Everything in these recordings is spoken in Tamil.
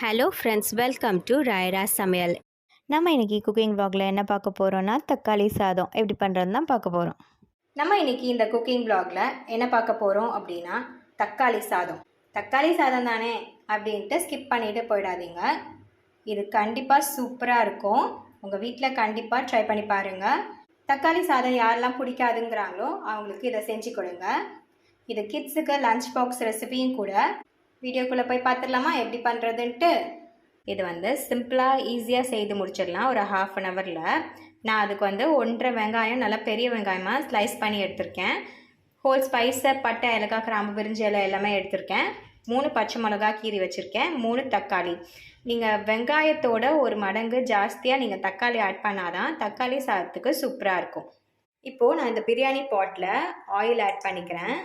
Hello friends welcome to Rayara Samayal நம்ம இன்றைக்கி குக்கிங் vlogல என்ன பார்க்க போகிறோன்னா தக்காளி சாதம். எப்படி பண்ணுறதுன்னு தான் பார்க்க போகிறோம் நம்ம இன்னைக்கு இந்த குக்கிங் vlogல என்ன பார்க்க போகிறோம் அப்படின்னா தக்காளி சாதம். தக்காளி சாதம் தானே அப்படின்ட்டு ஸ்கிப் பண்ணிட்டு போயிடாதீங்க. இது கண்டிப்பாக சூப்பராக இருக்கும். உங்கள் வீட்டில் கண்டிப்பாக ட்ரை பண்ணி பாருங்கள் தக்காளி சாதம் யாரெல்லாம் பிடிக்காதுங்கிறாங்களோ அவங்களுக்கு இதை செஞ்சு கொடுங்க. இது கிட்ஸுக்கு லஞ்ச் பாக்ஸ் ரெசிபியும் கூட வீடியோக்குள்ளே போய் பார்த்துடலாமா எப்படி பண்ணுறதுன்ட்டு இது வந்து சிம்பிளாக ஈஸியாக செய்து முடிச்சிடலாம். ஒரு ஹாஃப் அன் ஹவரில் நான் அதுக்கு வந்து ஒன்றரை வெங்காயம் நல்லா பெரிய வெங்காயமாக ஸ்லைஸ் பண்ணி எடுத்திருக்கேன். ஹோல் ஸ்பைஸை பட்டை ஏலக்காய் கிராம்பு விரிஞ்ச இலை எல்லாமே எடுத்திருக்கேன். மூணு பச்சை மிளகா கீறி வச்சுருக்கேன். மூணு தக்காளி. நீங்கள் வெங்காயத்தோட ஒரு மடங்கு ஜாஸ்தியாக நீங்கள் தக்காளி ஆட் பண்ணாதான் தக்காளி சாதத்துக்கு சூப்பராக இருக்கும். இப்போது நான் இந்த பிரியாணி பாட்டில் ஆயில் ஆட் பண்ணிக்கிறேன்.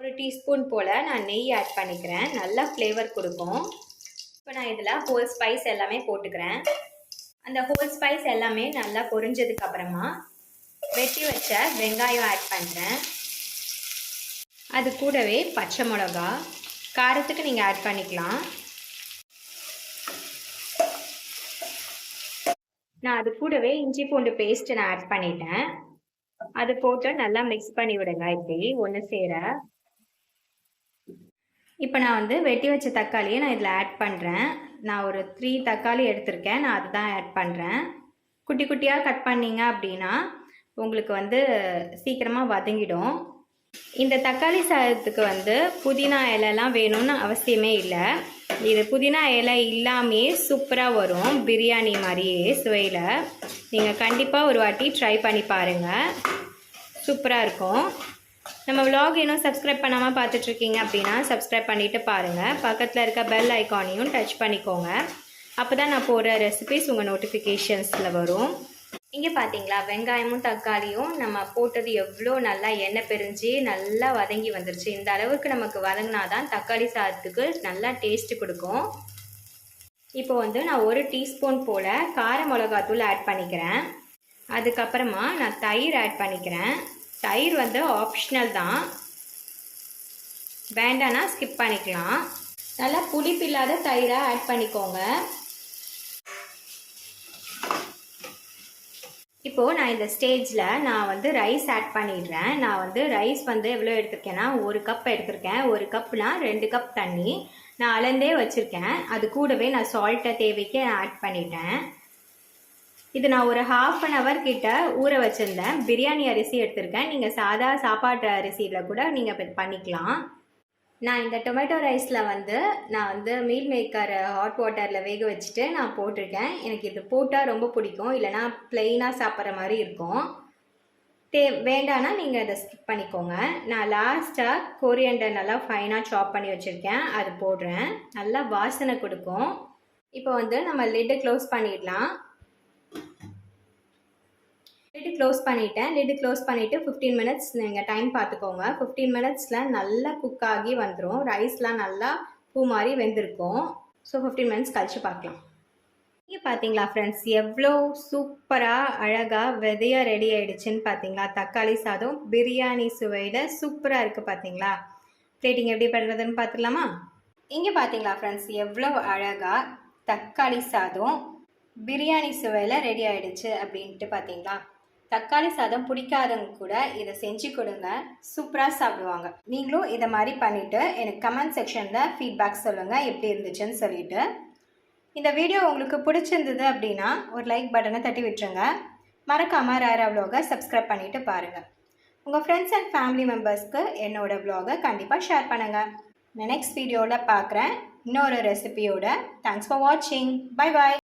ஒரு டீஸ்பூன் போல் நான் நெய் ஆட் பண்ணிக்கிறேன். நல்லா ஃப்ளேவர் கொடுக்கும். இப்போ நான் இதில் ஹோல் ஸ்பைஸ் எல்லாமே போட்டுக்கிறேன். அந்த ஹோல் ஸ்பைஸ் எல்லாமே நல்லா பொரிஞ்சதுக்கப்புறமா வெட்டி வச்ச வெங்காயம் ஆட் பண்ணுறேன் அது கூடவே பச்சை மிளகா காரத்துக்கு நீங்கள் ஆட் பண்ணிக்கலாம். நான் அது கூடவே இஞ்சி பூண்டு பேஸ்ட் நான் ஆட் பண்ணிட்டேன். அது போட்டு நல்லா மிக்ஸ் பண்ணி விடுங்க. இப்படி ஒன்று சேர இப்போ நான் வந்து வெட்டி வச்ச தக்காளியை நான் இதில் ஆட் பண்ணுறேன் நான் ஒரு த்ரீ தக்காளி எடுத்திருக்கேன். நான் அதுதான் ஆட் பண்ணுறேன் குட்டி குட்டியாக கட் பண்ணீங்க அப்படின்னா உங்களுக்கு வந்து சீக்கிரமாக வதங்கிடும். இந்த தக்காளி சாதத்துக்கு வந்து புதினா இலைலாம் வேணும்னு அவசியமே இல்லை. இது புதினா இலை இல்லாமே சூப்பராக வரும். பிரியாணி மாதிரியே சுவையில். நீங்கள் கண்டிப்பாக ஒரு வாட்டி ட்ரை பண்ணி பாருங்கள் சூப்பராக இருக்கும். நம்ம vlog இன்னும் சப்ஸ்கிரைப் பண்ணாமல் பார்த்துட்ருக்கீங்க அப்படின்னா சப்ஸ்கிரைப் பண்ணிவிட்டு பாருங்கள் பக்கத்தில் இருக்க பெல் ஐக்கானையும் டச் பண்ணிக்கோங்க. அப்போ தான் நான் போடுற ரெசிபிஸ் உங்கள் நோட்டிஃபிகேஷன்ஸில் வரும். இங்கே பார்த்தீங்களா வெங்காயமும் தக்காளியும் நம்ம போட்டது எவ்வளோ நல்லா எண்ணெய் பிரிஞ்சு நல்லா வதங்கி வந்துருச்சு. இந்த அளவுக்கு நமக்கு வதங்கினா தான் தக்காளி சாதத்துக்கு நல்லா டேஸ்ட்டு கொடுக்கும். இப்போ வந்து நான் ஒரு டீஸ்பூன் போல் கார மிளகாத்தூள் ஆட் பண்ணிக்கிறேன். அதுக்கப்புறமா நான் தயிர் ஆட் பண்ணிக்கிறேன். தயிர் வந்து ஆப்ஷனல் தான். வேண்டானா ஸ்கிப் பண்ணிக்கலாம். நல்லா புளிப்பு இல்லாத தயிராக ஆட் பண்ணிக்கோங்க. இப்போது நான் இந்த ஸ்டேஜில் நான் வந்து ரைஸ் ஆட் பண்ணிடுறேன். நான் வந்து ரைஸ் வந்து எவ்வளோ எடுத்திருக்கேன்னா ஒரு கப் எடுத்திருக்கேன். ஒரு கப்னால் ரெண்டு கப் தண்ணி. நான் அளந்தே வச்சுருக்கேன். அது கூடவே நான் சால்ட்டை தேவைக்கு ஆட் பண்ணிட்டேன். இது நான் ஒரு ஹாஃப் அன் ஹவர் கிட்ட ஊற வச்சுருந்தேன். பிரியாணி அரிசி எடுத்திருக்கேன். நீங்கள் சாதா சாப்பாட்டு அரிசியில் கூட நீங்கள் பண்ணிக்கலாம். நான் இந்த டொமேட்டோ ரைஸில் வந்து நான் வந்து மீல் மேக்கர் ஹாட் வாட்டரில் வேக வச்சுட்டு நான் போட்டிருக்கேன். எனக்கு இது போட்டால் ரொம்ப பிடிக்கும். இல்லைனா ப்ளெயினாக சாப்பிட்ற மாதிரி இருக்கும். தே வேண்டானா நீங்கள் அதை ஸ்கிப் பண்ணிக்கோங்க. நான் லாஸ்ட்டாக கொரியண்டர் நல்லா ஃபைனாக சாப் பண்ணி வச்சுருக்கேன். அது போடுறேன். நல்லா வாசனை கொடுக்கும். இப்போ வந்து நம்ம லிட்டு க்ளோஸ் பண்ணிடலாம். க்ளோஸ் பண்ணிட்டேன். லிடு க்ளோஸ் பண்ணிவிட்டு ஃபிஃப்டீன் மினிட்ஸ் நீங்கள் டைம் பார்த்துக்கோங்க. ஃபிஃப்டீன் மினிட்ஸில் நல்லா குக் ஆகி வந்துடும் ரைஸ்லாம் நல்லா பூ மாதிரி வெந்திருக்கும். ஸோ ஃபிஃப்டீன் மினிட்ஸ் கழிச்சு பார்க்கலாம். நீங்கள் பார்த்தீங்களா ஃப்ரெண்ட்ஸ் எவ்வளோ சூப்பராக அழகாக விதையாக ரெடி ஆகிடுச்சின்னு பார்த்தீங்களா தக்காளி சாதம் பிரியாணி சுவையில் சூப்பராக இருக்குது பார்த்தீங்களா பிளேட்டிங் எப்படி பண்ணுறதுன்னு பார்த்துடலாமா? இங்கே பார்த்தீங்களா ஃப்ரெண்ட்ஸ் எவ்வளோ அழகாக தக்காளி சாதம் பிரியாணி சுவையில் ரெடி ஆகிடுச்சு அப்படின்ட்டு பார்த்தீங்களா தக்காளி சாதம் பிடிக்காதவங்க கூட இதை செஞ்சு கொடுங்க. சூப்பராக சாப்பிடுவாங்க. நீங்களும் இதை மாதிரி பண்ணிவிட்டு எனக்கு கமெண்ட் செக்ஷனில் ஃபீட்பேக் சொல்லுங்கள் எப்படி இருந்துச்சுன்னு சொல்லிட்டு. இந்த வீடியோ உங்களுக்கு பிடிச்சிருந்தது அப்படின்னா ஒரு லைக் பட்டனை தட்டி விட்டுருங்க. மறக்காமல் ரேரா vlog-அ சப்ஸ்கிரைப் பண்ணிவிட்டு பாருங்கள் உங்கள் ஃப்ரெண்ட்ஸ் அண்ட் ஃபேமிலி மெம்பர்ஸ்க்கு என்னோட vlog-அ கண்டிப்பாக ஷேர் பண்ணுங்கள் நான் நெக்ஸ்ட் வீடியோவில் பார்க்குறேன். இன்னொரு ரெசிபியோட தேங்க்ஸ் ஃபார் வாட்சிங் பை பாய்